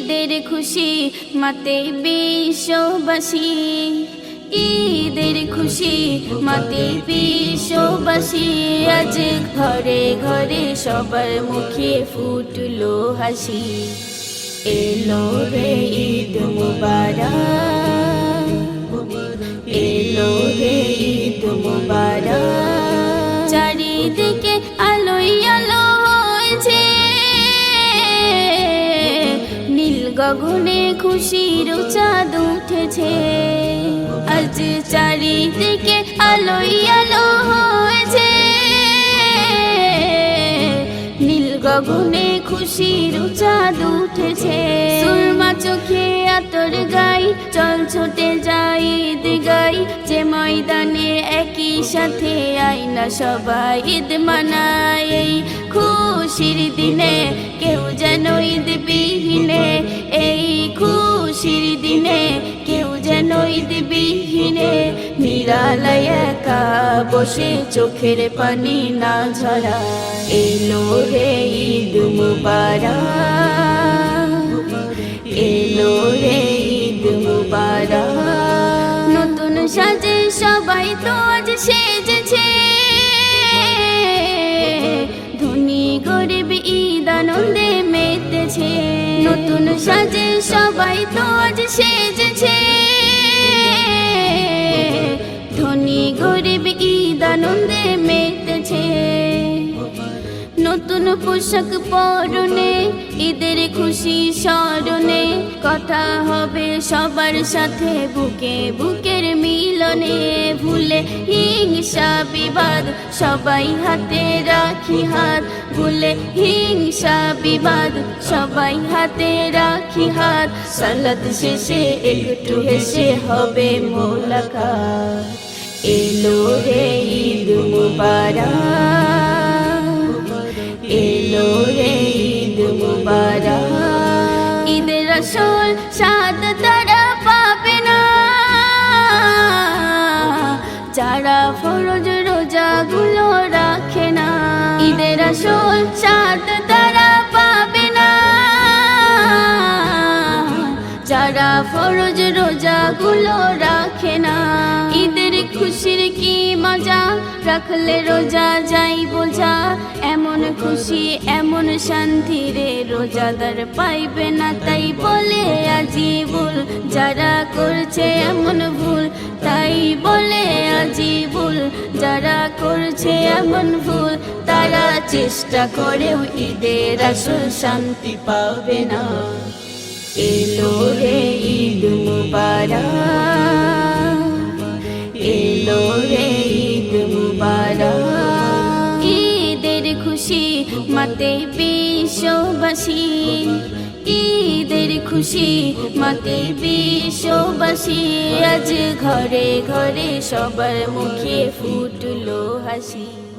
ঈদের খুশি, মাতে বিশ্ববাসী। ঈদের খুশি, মাতে বিশ্ববাসী। আজ ঘরে ঘরে সবার মুখে ফুটলো হাসি। এলো রে ঈদ মুবারক। এলো রে ঈদ মুবারক। চারিদিকে আলোই আলো গগনে খুশির চাঁদ উঠেছে। আজ চারিদিকে আলোই আলো হয়েছে। নীল গগনে খুশির চাঁদ উঠেছে। সুরমা চোখে আতর গাই, চল ছোটে যাই গাই যে ময়দানে একই সাথে আইনা সবাই ঈদ মানায়। এই খুশির দিনে কেউ যেন ঈদ বিহীনে এই খুশির দিনে কেউ নিরালয় একা বসে চোখের পানি না ঝরা। এলো রে ঈদ মুবারক। এলো রে ঈদ মুবারক। নতুন সাজে সবাই তো আজ সেজেছে। ধনী গরিব ঈদ আনন্দে মেতেছে। নতুন সাজে সবাই তো আজ সেজেছে। নতুন পোশাক পরনে, ঈদের খুশি স্মরণে কথা হবে সবার সাথে, বুকে বুকের মিলনে ভুলে হিংসা বিবাদ সবাই হাতে রাখি হাত, ভুলে হিংসা বিবাদ সবাই হাতে রাখি হাত। সালাত শেষে একটু হেসে হবে মোলাকা এলো রে ঈদ মুবারক। রসুল সাত তারা পাবে না। যারা ফরজ রোজা গুলো রাখে না ঈদ রসুল সাত তারা পাবে না। যারা ফরজ রোজা গুলো রাখে না, ঈদের খুশির কি মজা? রাখলে রোজা যাই বোঝা, এমন খুশি, এমন শান্তি রে রোজাদার পাইবে না, তাই বলে আজিবুল যারা করছে এমন ভুল, তাই বলে আজিবুল যারা করছে এমন ভুল, তারা চেষ্টা করেও ঈদের আসল শান্তি পাবে না। মাতে বিশ্ববাসী। ঈদের খুশি মাতে বিশ্ববাসী। আজ ঘরে ঘরে সবার মুখে ফুটলো হাসি।